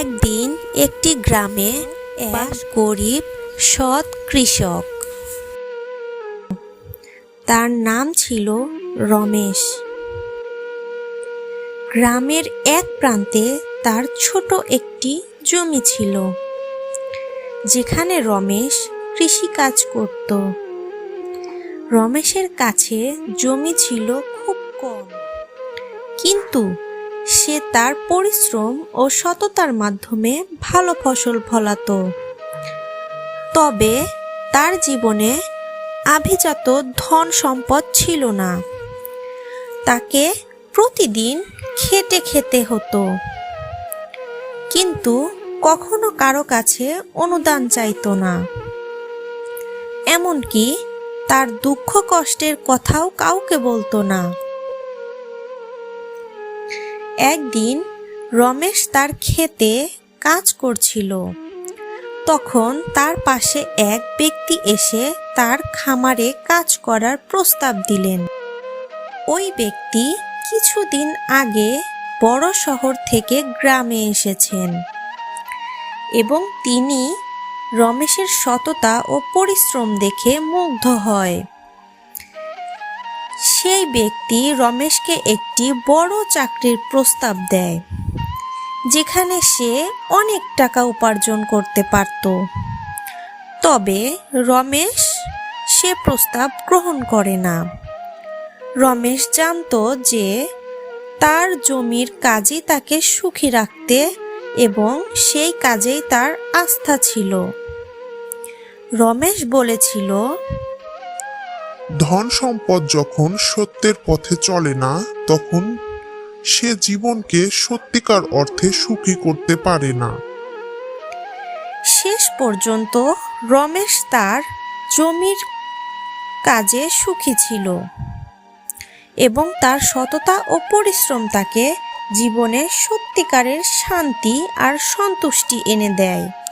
একদিন একটি গ্রামে এক গরিব, সৎ কৃষক। তার নাম ছিল রমেশ। গ্রামের এক প্রান্তে তার ছোট একটি জমি ছিল, যেখানে রমেশ কৃষিকাজ করত। রমেশের কাছে জমি ছিল খুব কম, কিন্তু সে তার পরিশ্রম ও সততার মাধ্যমে ভালো ফসল ফলাতো। তবে তার জীবনে আভিজাত ধন সম্পদ ছিল না। তাকে প্রতিদিন খেটে খেতে হতো। কিন্তু কখনো কারও কাছে অনুদান চাইতো না। এমনকি তার দুঃখ কষ্টের কথাও কাউকে বলতো না। একদিন রমেশ তার ক্ষেতে কাজ করছিল। তখন তার পাশে এক ব্যক্তি এসে তার খামারে কাজ করার প্রস্তাব দিলেন। ওই ব্যক্তি কিছুদিন আগে বড় শহর থেকে গ্রামে এসেছেন এবং তিনি রমেশের সততা ও পরিশ্রম দেখে মুগ্ধ হয়। সেই ব্যক্তি রমেশকে একটি বড় চাকরির প্রস্তাব দেয়, যেখানে সে অনেক টাকা উপার্জন করতে পারত। তবে রমেশ সে প্রস্তাব গ্রহণ করে না। রমেশ জানতো যে তার জমির কাজই তাকে সুখী রাখতে এবং সেই কাজেই তার আস্থা ছিল। রমেশ বলেছিল ধন সম্পদ যখন সত্যের পথে চলে না, তখন সে জীবনকে সত্যিকার অর্থে সুখী করতে পারে না। শেষ পর্যন্ত রমেশ তার জমির কাজে সুখী ছিল এবং তার সততা ও পরিশ্রম তাকে জীবনে সত্যিকারের শান্তি আর সন্তুষ্টি এনে দেয়।